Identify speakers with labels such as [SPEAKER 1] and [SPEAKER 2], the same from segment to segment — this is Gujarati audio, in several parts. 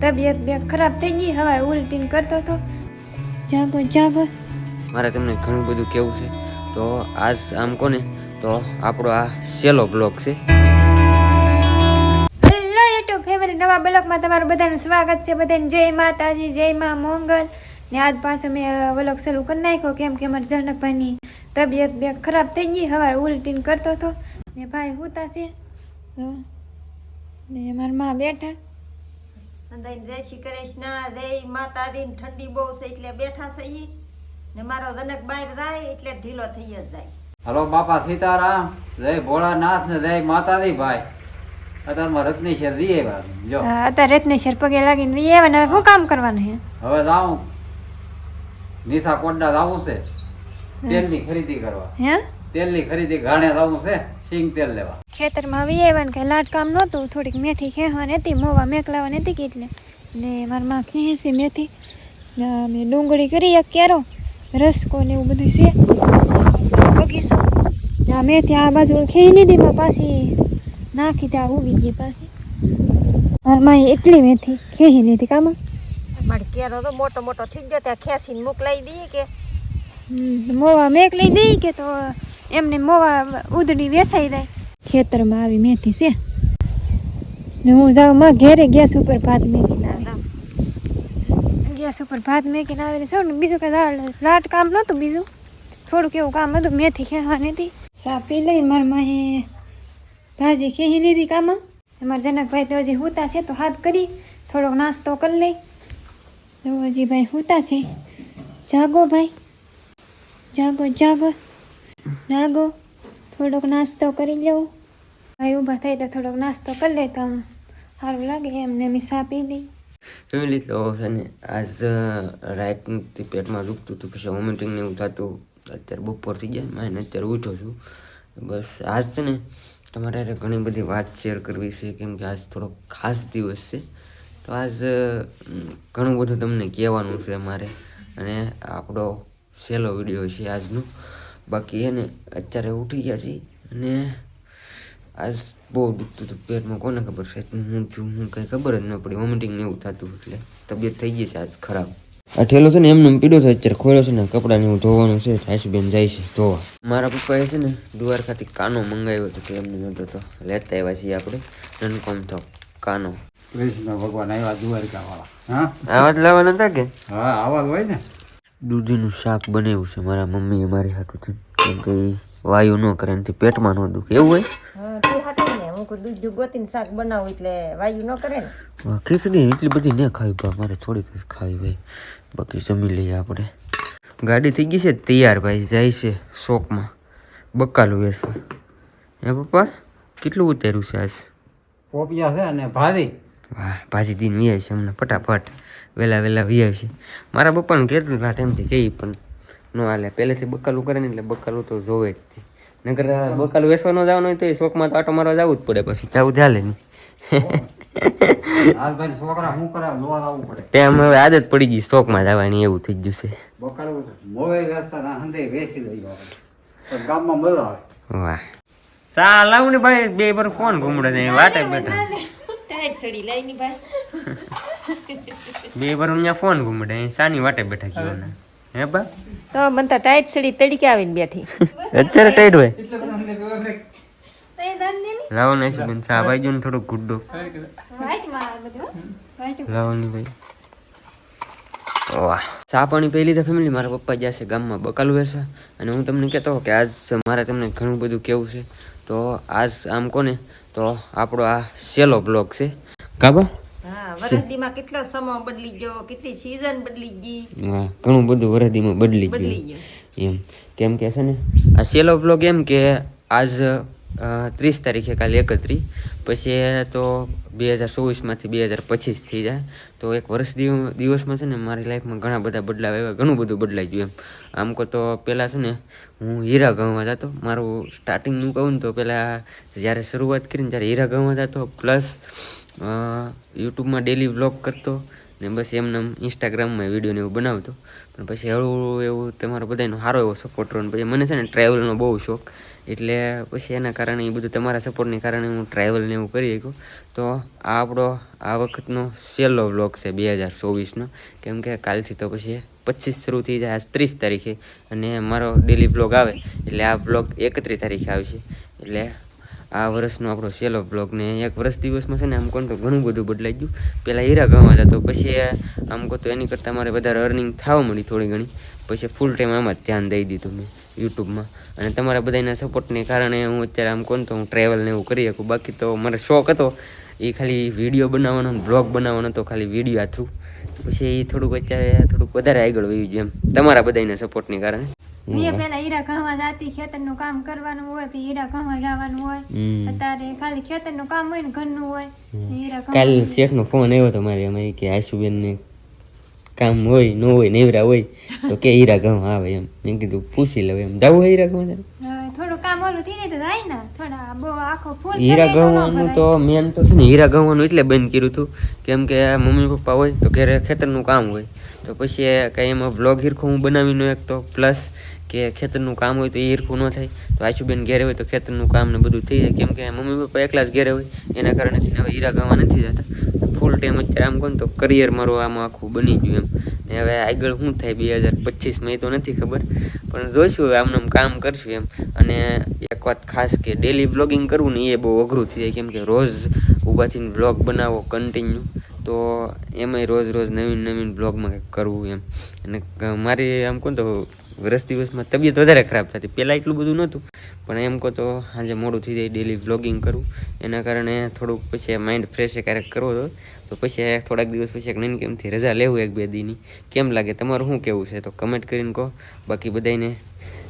[SPEAKER 1] તબિયત બે ખરાબ થઈ ગઈ હવાર ઉલટીન કરતો હતો જાગો જાગો.
[SPEAKER 2] મારે તમને ઘણું બધું કેવું છે. તો આજ આમ કોને? તો આપણો આ સેલો બ્લોગ છે.
[SPEAKER 1] હેલો યુટ્યુબ ફેમિલી નવા બ્લોગમાં તમારું બધાનું સ્વાગત છે. બધાને જય માતાજી જય મા મંગલ. ને આજ પાછો મેં વ્લોગ શરૂ કરી નાખ્યો કેમ કે અમારા જનકભાઈની તબિયત બે ખરાબ થઈ ગઈ હવાર ઉલટીન કરતો હતો ને ભાઈ હુતા છે. હમ. ને મારા મા બેઠા.
[SPEAKER 3] અંદાઈને જય શ્રી કૃષ્ણ રે માતા દીન ઠંડી બહુ છે એટલે બેઠા છે ઈ. ને મારો જનક બહાર જાય એટલે ઢીલો થઈ જ જાય.
[SPEAKER 4] હલો બાપા સીતારામ જય ભોળાનાથ ને જય માતાજી ભાઈ. અત્યારમાં રત્નેશ્વર જઈએ જો
[SPEAKER 1] હા, અત્યારે રત્નેશ્વર પગે લાગીને વી આવે ને હવે શું કામ કરવાનું છે?
[SPEAKER 4] હવે જાઉં. નિશા કોટડા જાવું છે. તેલની ખરીદી કરવા.
[SPEAKER 1] હે?
[SPEAKER 4] તેલની ખરીદી ઘાણે જાવું છે. સિંગ તેલ લેવા.
[SPEAKER 1] ખેતરમાં આવી આવ્યા ને કઈ લાટ કામ નહોતું થોડીક મેથી ખેંચવાની હતી મોવા મેકલાવાની હતી કે એટલે ને મારા માં ખેંચી મેથી મેં ડુંગળી કરી એક કેરો રસકો ને એવું બધું છે. બગીચો. ને આ મેથી આ બાજુ ખેઈ લીધી માં પાછી નાખી ત્યાં ઉગી ગઈ પાછી. મારા માં એટલી મેથી ખેહી લીધી કામ.
[SPEAKER 3] મારી કેરો તો મોટો મોટો થઈ ગયો ત્યાં ખેંચીને મોકલાઈ દઈએ કે?
[SPEAKER 1] મોવા મેક લઈ દઈ કે તો એમને મોવા ઉદડી વેસાઈ જાય. ખેતરમાં આવી મેથી છે. ને હું જાઉં માં ઘેરે ગેસ ઉપર ભાત મેકીને આવી. ગેસ ઉપર ભાત મેકીને આવીને સૌ ને બીજું કઈ લાટ કામ નહોતું બીજું. થોડુંક એવું કામ હતું મેથી ખેવાની હતી. સા પી લઈને મારા માહે ભાજી ખેહી લીધી કામાં અમારા જનકભાઈ તો હજી હુતા છે તો હાથ કરી થોડોક નાસ્તો કરી લઈ. તો હજી ભાઈ હુતા છે. જાગો ભાઈ. જાગો જાગો. જાગો થોડોક નાસ્તો કરી લઉં ભાઈ ઊભા થાય તો થોડોક નાસ્તો કરી લેતા હું સારું લાગે એમને મેં સા પી લઈ
[SPEAKER 2] ફેમિલી લીધો છે ને, આજ રાતથી પેટમાં દુખતું હતું, પછી વોમિટિંગ ને એવું થતું. અત્યારે બપોર થઈ ગયા મારે અત્યારે ઉઠો છું. બસ આજ છે ને, તમારે ઘણી બધી વાત શેર કરવી છે, કેમ કે આજ થોડો ખાસ દિવસ છે. તો આજ ઘણું બધું તમને કહેવાનું છે મારે અને આપણો સહેલો વીડિયો છે આજનો. બાકી એને અત્યારે ઉઠી ગયા છીએ અને આજ બહુ દુખતું હતું પેટમાં કોને ખબર છે? હું છું હું કંઈ ખબર જ ન પડી. વોમિટિંગ ને એવું થતું એટલે તબિયત થઈ ગઈ છે આજ ખરાબ. આ ઠેલો છે ને એમને પીડો છે અત્યારે ખોલ્યો છે ને કપડાને એવું ધોવાનું છે આશુબેન જાય છે ધોવા. મારા પપ્પાએ છે ને દ્વારકાથી કાનો મંગાવ્યો હતો કે એમને નહોતો તો. લેતા આવ્યા છીએ આપણે નનકોમ તો કાનો.
[SPEAKER 4] કૃષ્ણ ભગવાન આવ્યા દ્વારકા વાળા હા?
[SPEAKER 2] આવા જ લાવવાના હતા કે?
[SPEAKER 4] હા આવા જ હોય ને.
[SPEAKER 2] દૂધીનું શાક બનાવ્યું છે મારા મમ્મીએ મારી હાટું છે કેમ કે વાયુ ન કરે એનાથી પેટમાં ન દુખે. એવું હોય?
[SPEAKER 3] હા તે હાટું ને હું કોઈ દૂધ ગોતીને શાક બનાવું એટલે વાયુ ન કરે ને.
[SPEAKER 2] ખીચડી એટલી બધી ન ખાવી મારે થોડીક જ ખાવી ભાઈ બાકી જમી લઈએ આપણે. ગાડી થઈ ગઈ છે તૈયાર ભાઈ જાય છે શોકમાં. બકાલું વેસવા હે પપ્પા કેટલું ઉતાર્યું છે આજ?
[SPEAKER 4] પોપિયા છે અને ભાજી.
[SPEAKER 2] વાહ ભાજી દીન વી આવી છે હમણાં ફટાફટ. વહેલા વહેલા વી આવી છે મારા પપ્પાને કેટલું રાત એમથી કહે પણ ન હાલે. પહેલેથી બકાલું કરે ને એટલે બકાલું તો જોવે જ નગર બકાલું વેચવા ન જવાનું હોય તો એ શોકમાં તો આટો મારવા જવું જ પડે પછી. જવું ચાલે નહીં.
[SPEAKER 4] આજ ભાઈ છોકરા શું કરે જોવા આવવું પડે.
[SPEAKER 2] તેમ હવે આદત પડી ગઈ શોકમાં જવાની એવું થઈ ગયું છે. વાહ ચાલ આવું. ને ભાઈ બે પર ફોન ઘૂમડે વાટે બેઠા.
[SPEAKER 3] ટાઈટ સડી લઈ ભાઈ
[SPEAKER 2] બે વાર અહીંયા ફોન ઘૂમડે સાની વાટે બેઠા કયો ને હે બા?
[SPEAKER 3] તો મને તો ટાઈટ સડી તડકે આવીને બેઠી.
[SPEAKER 2] અત્યારે ટાઈટ હોય?
[SPEAKER 4] એટલે
[SPEAKER 2] ને ને બેન સાહેબ આવી ને થોડો ગુડ્ડો. લાવો ની ભાઈ. વાહ. ચા પાણી પી લીધા ફેમિલી મારા પપ્પા જશે છે ગામમાં બકાલ વેચવા અને હું તમને કહેતો કે આજ મારે તમને ઘણું બધું કેવું છે. તો આજ આમ કોને? તો આપણો આ સેલો બ્લોગ છે. કાબા
[SPEAKER 3] હા વરદીમાં કેટલો સમય બદલી ગયો કેટલી સીઝન બદલી ગઈ?
[SPEAKER 2] હા ઘણું બધું વરદીમાં બદલી ગયું. એમ. કેમ કે છે ને આ સેલો બ્લોગ એમ કે આજ ત્રીસ તારીખે કાલે એકત્રીસ પછી તો બે હજાર ચોવીસમાંથી બે હજાર પચીસ થઈ જાય. તો એક વર્ષ દિવસમાં છે ને મારી લાઈફમાં ઘણા બધા બદલાવ આવ્યા ઘણું બધું બદલાઈ ગયું એમ. આમ કહો તો પહેલાં છે ને હું હીરા ગામમાં જતો મારું સ્ટાર્ટિંગનું કહું ને તો પહેલાં જ્યારે શરૂઆત કરીને ત્યારે હીરા ગામમાં જતો પ્લસ યુટ્યુબમાં ડેલી વ્લોગ કરતો ને બસ એમને ઇન્સ્ટાગ્રામમાં વીડિયો ને એવું બનાવતો. પણ પછી હળવું એવું તમારો બધાનો સારો એવો સપોર્ટ રહ્યો પછી મને છે ને ટ્રાવેલનો બહુ શોખ. એટલે પછી એના કારણે એ બધું તમારા સપોર્ટને કારણે હું ટ્રાવેલને એવું કરી શક્યો. તો આ આપણો આ વખતનો છેલ્લો વ્લોગ છે બે હજાર ચોવીસનો. કેમ કે કાલથી તો પછી પચીસ શરૂ થઈ જાય આજ ત્રીસ તારીખે. અને મારો ડેલી બ્લોગ આવે. એટલે આ બ્લોગ એકત્રીસ તારીખે આવશે. એટલે આ વર્ષનો આપણો છેલ્લો બ્લોગ ને એક વર્ષ દિવસમાં છે ને આમ કોણ તો ઘણું બધું બદલાઈ ગયું. પહેલાં હીરા ગામમાં જતો, પછી આમ કહો તો એની કરતાં મારે વધારે અર્નિંગ થવા મળી થોડી ઘણી. પછી ફૂલ ટાઈમ આમાં જ ધ્યાન દઈ દીધું મેં યુટ્યુબમાં. અને તમારા બધાના સપોર્ટને કારણે હું અત્યારે આમ કોણ તો હું ટ્રાવેલ ને એવું કરી શકું. બાકી તો મારો શોખ હતો એ ખાલી વીડિયો બનાવવાનો બ્લોગ બનાવવાનો હતો ખાલી વીડિયો થ્રુ પછી એ થોડુંક અત્યારે થોડુંક વધારે આગળ વયું જેમ. તમારા બધાના સપોર્ટને કારણે.
[SPEAKER 1] મેં પેલા હીરા ઘઉંમાં જાતી ખેતરનું કામ કરવાનું હોય પછી હીરા ઘઉંમાં જવાનું હોય. અત્યારે ખાલી ખેતરનું કામ હોય ને ઘરનું હોય. ને હીરા ઘઉં
[SPEAKER 2] કાલ શેઠનો ફોન આવ્યો તો મારે અમારી કે આશુબેન ને કામ હોય ન હોય નેવરા હોય તો કે હીરા ઘઉં આવે એમ. મેં કીધું પૂછી લઉં એમ. જવું હીરા ઘઉં
[SPEAKER 1] તો ને થોડા બહુ આખો ફૂલ
[SPEAKER 2] હીરા
[SPEAKER 1] ગવાનું તો
[SPEAKER 2] મેન તો છે ને હીરા ગવાનું એટલે બંધ કર્યું હતું કેમ કે મમ્મી પપ્પા હોય તો ઘરે ખેતરનું કામ હોય. તો પછી કાંઈ એમાં બ્લોગ હીરખું હું બનાવીને એક તો પ્લસ કે ખેતરનું કામ હોય તો એ હીરખું ન થાય. તો આશુબેન ઘેરે હોય તો ખેતરનું કામ ને બધું થઈ જાય. કેમ કે મમ્મી પપ્પા એકલા જ ઘેરે હોય એના કારણે હવે હીરા ગવા નથી જતા. ફૂલ ટાઈમ અત્યારે આમ કહું તો કરિયર મારું આમાં આખું બની ગયું એમ. ને હવે આગળ શું થાય બે હજાર પચીસમાં એ તો નથી ખબર, પણ જોઈશું આમને આમ કામ કરશું એમ. અને એક વાત ખાસ કે ડેલી બ્લોગિંગ કરવું ને એ બહુ અઘરું થઈ જાય, કેમ કે રોજ ઊભા થઈને બ્લોગ બનાવો કન્ટિન્યુ તો એમાંય રોજ રોજ નવીન નવીન બ્લોગમાં કંઈક કરવું એમ. અને મારી આમ કહું તો વરસ દિવસમાં તબિયત વધારે ખરાબ થતી પહેલાં એટલું બધું નહોતું, પણ એમ કહો તો આજે મોડું થઈ જાય ડેલી બ્લોગિંગ કરવું. એના કારણે થોડુંક પછી માઇન્ડ ફ્રેશ ક્યારેક કરવો તો તો પછી થોડાક દિવસ પછી એક કેમથી રજા લેવું એક બે દીની? કેમ લાગે? તમારું શું કેવું છે? તો કમેન્ટ કરીને કહો. બાકી બધાને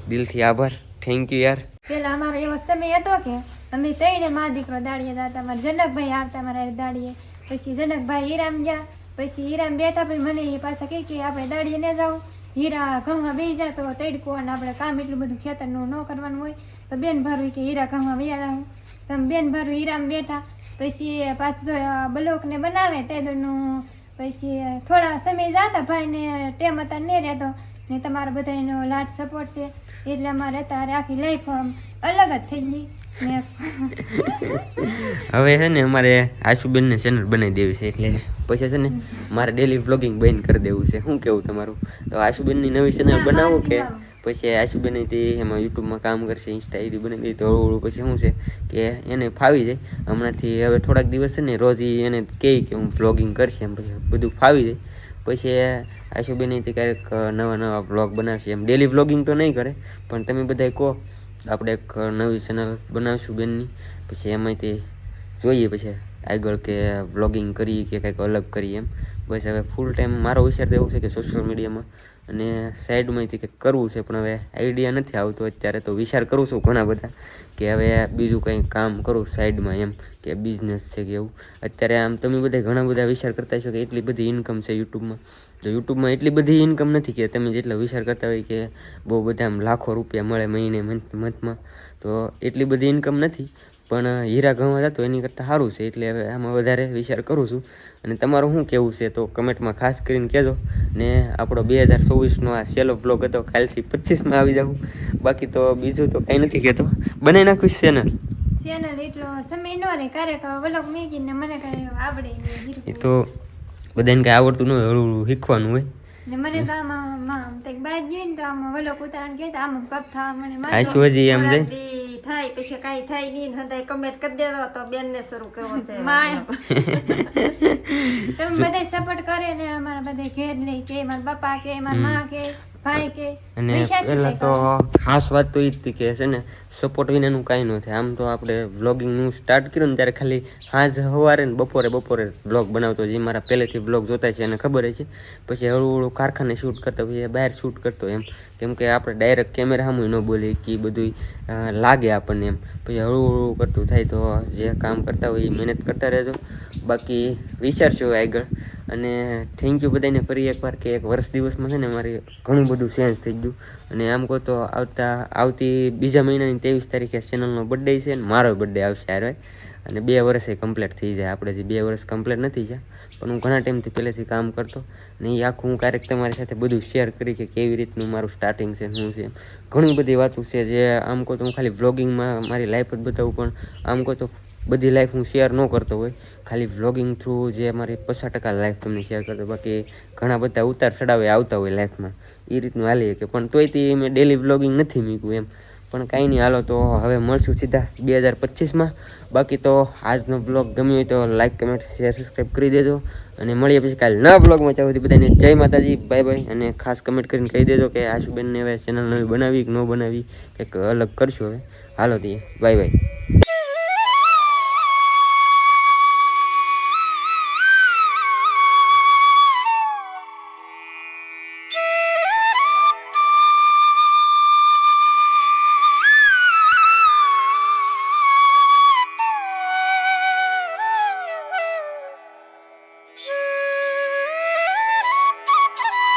[SPEAKER 2] દિલથી આભાર. થેન્ક યુ યાર.
[SPEAKER 1] પેલા અમારો એવો સમય હતો કે અમે ત્રણે મા દીકરો દાડીએ દાતા અમારા જનકભાઈ આવતા અમારા દાડીએ. પછી જનકભાઈ હીરામ ગયા. પછી હીરામ બેઠા પછી મને એ પાછા કહે કે આપણે દાડીએ ને જાવ હીરા ઘઉંમાં બે જાય તો તડકો અને આપણે કામ એટલું બધું ખેતરનું ન કરવાનું હોય. તો બેન ભરવી કે હીરા ઘઉંમાં બે જાવ તમે બેન ભરવી હીરામ બેઠા. પછી પાછું તો બ્લોકને બનાવે તેનું પછી થોડા સમય જાતા ભાઈને ટેમ હતા નહીં રહેતો ને તમારા બધાનો લાટ સપોર્ટ છે. એટલે અમારે અત્યારે આખી લાઈફ અલગ જ થઈ ગઈ.
[SPEAKER 2] હવે છે ને અમારે આશુબેનને ચેનલ બનાવી દેવી છે એટલે પછી છે ને મારે ડેલી વ્લોગિંગ બંધ કરી દેવું છે. શું કેવું તમારું? તો આશુબેનની નવી ચેનલ બનાવો કે? પછી આશુબેન તે એમાં યુટ્યુબમાં કામ કરશે ઇન્સ્ટા આઈડી બનાવી દઈ તો હળવું પછી શું છે કે એને ફાવી જાય. હમણાંથી હવે થોડાક દિવસ છે ને, રોજ એને કહે કે હું વ્લોગિંગ કરશે એમ પછી બધું ફાવી જાય. પછી આશુબેન તે ક્યારેક નવા નવા વ્લોગ બનાવશે એમ. ડેલી વ્લોગિંગ તો નહીં કરે, પણ તમે બધા કહો, આપણે એક નવી ચેનલ બનાવશું બેનની. પછી એમાંથી જોઈએ પછી આગળ કે વ્લોગિંગ કરીએ કે કંઈક અલગ કરીએ એમ. બસ હવે ફૂલ ટાઈમ મારો વિચાર તો એવો છે કે સોશિયલ મીડિયામાં અને સાઈડમાંથી કંઈક કરવું છે પણ હવે આઈડિયા નથી આવતો અત્યારે તો વિચાર કરું છું ઘણા બધા કે હવે બીજું કંઈ કામ કરું સાઈડમાં એમ કે બિઝનેસ છે કે એવું અત્યારે આમ તમે બધા ઘણા બધા વિચાર કરતા છો કે એટલી બધી ઇન્કમ છે યુટ્યુબમાં તો યુટ્યુબમાં એટલી બધી ઇન્કમ નથી કે તમે જેટલા વિચાર કરતા હોય કે બહુ બધા આમ લાખો રૂપિયા મળે મહિને મંથ મંથમાં તો એટલી બધી ઇન્કમ નથી પણ હીરા ઘઉં જતો એની કરતાં સારું છે એટલે હવે આમાં વધારે વિચાર કરું છું. અને તમારું શું કહેવું છે તો કમેન્ટમાં ખાસ કરીને કહેજો. ને આપણો બે હજાર ચોવીસનો આ છેલ્લો બ્લોગ હતો કાલથી પચીસમાં આવી જાઉં. બાકી તો બીજું તો કાંઈ નથી કહેતો. બનાવી નાખીશ ચેનલ
[SPEAKER 1] ચેનલ એટલો સમય ન રહે ક્યારેક મને કઈ આવડે
[SPEAKER 2] એ તો બધાને કાંઈ આવડતું ન હોય હળવું શીખવાનું હોય.
[SPEAKER 1] મને તો આમાં આમ કંઈક બહાર જોઈને તો આમ વલોક ઉતારણ કહે તો આમ કપ થવા મને
[SPEAKER 2] આ
[SPEAKER 1] માથું
[SPEAKER 2] શું હજી એમ જાય.
[SPEAKER 3] થાય પછી કાંઈ થાય નહીં ને હંધાય કમેન્ટ કરી દેતો તો બેનને શરૂ કરવો છે.
[SPEAKER 1] માય. તમે બધા સપોર્ટ કરે ને અમારા બધા ઘેર નહીં કે મારા પપ્પા કે મારા મા કે.
[SPEAKER 2] અને પહેલાં તો ખાસ વાત તો એ જ હતી કે છે ને સપોર્ટ વિનાનું કાંઈ ન થાય. આમ તો આપણે વ્લોગિંગનું સ્ટાર્ટ કર્યું ને ત્યારે ખાલી સાંજ સવારે ને બપોરે બપોરે બ્લોગ બનાવતો જે મારા પહેલેથી બ્લોગ જોતા છે એને ખબર છે. પછી હળવું હળવું કારખાને શૂટ કરતો પછી બહાર શૂટ કરતો એમ. કેમ કે આપણે ડાયરેક્ટ કેમેરા સામે ન બોલીએ કે બધું લાગે આપણને એમ. પછી હળવું હળવું કરતું થાય તો જે કામ કરતા હોય એ મહેનત કરતા રહેજો. બાકી વિચારશો આગળ. અને થેન્ક યુ બધાને ફરી એકવાર કે એક વર્ષ દિવસમાં છે ને મારે ઘણું બધું ચેન્જ થઈ ગયું. અને આમ કહો તો આવતા, આવતી બીજા મહિનાની ત્રેવીસ તારીખે ચેનલનો બર્થડે છે ને મારો બર્થડે આવશે હારે. અને બે વર્ષે કમ્પ્લીટ થઈ જાય. આપણે જે બે વર્ષ કમ્પ્લીટ નથી થયા, પણ હું ઘણા ટાઈમથી પહેલેથી કામ કરતો. અને એ આખું હું ક્યારેક તમારી સાથે બધું શેર કરી કે કેવી રીતનું મારું સ્ટાર્ટિંગ છે, શું છે ઘણી બધી વાતો છે જે આમ કહો તો હું ખાલી વ્લોગિંગમાં મારી લાઈફ જ બતાવું, પણ આમ કહો તો બધી લાઈફ હું શેર ન કરતો હોય. ખાલી વ્લોગિંગ થ્રુ જે અમારી પચાસ ટકા લાઈફ તમને શેર કરતો બાકી ઘણા બધા ઉતાર ચડાવે આવતા હોય લાઈફમાં એ રીતનું હાલી કે પણ તોય તે મેં ડેલી વ્લોગિંગ નથી મૂક્યું એમ. પણ કાંઈ નહીં, હાલો તો હવે મળશું સીધા બે હજાર પચીસમાં. બાકી તો આજનો બ્લોગ ગમ્યો હોય તો લાઈક કમેન્ટ શેર સબસ્ક્રાઈબ કરી દેજો. અને મળીએ પછી કાલે નવા બ્લોગમાં ચાલો સુધી બધાને જય માતાજી બાય બાય અને ખાસ કમેન્ટ કરીને કહી દેજો કે આશુબેનને હવે ચેનલ નવી બનાવી કે ન બનાવી, કંઈક અલગ કરશું હવે. હાલો તે બાય બાય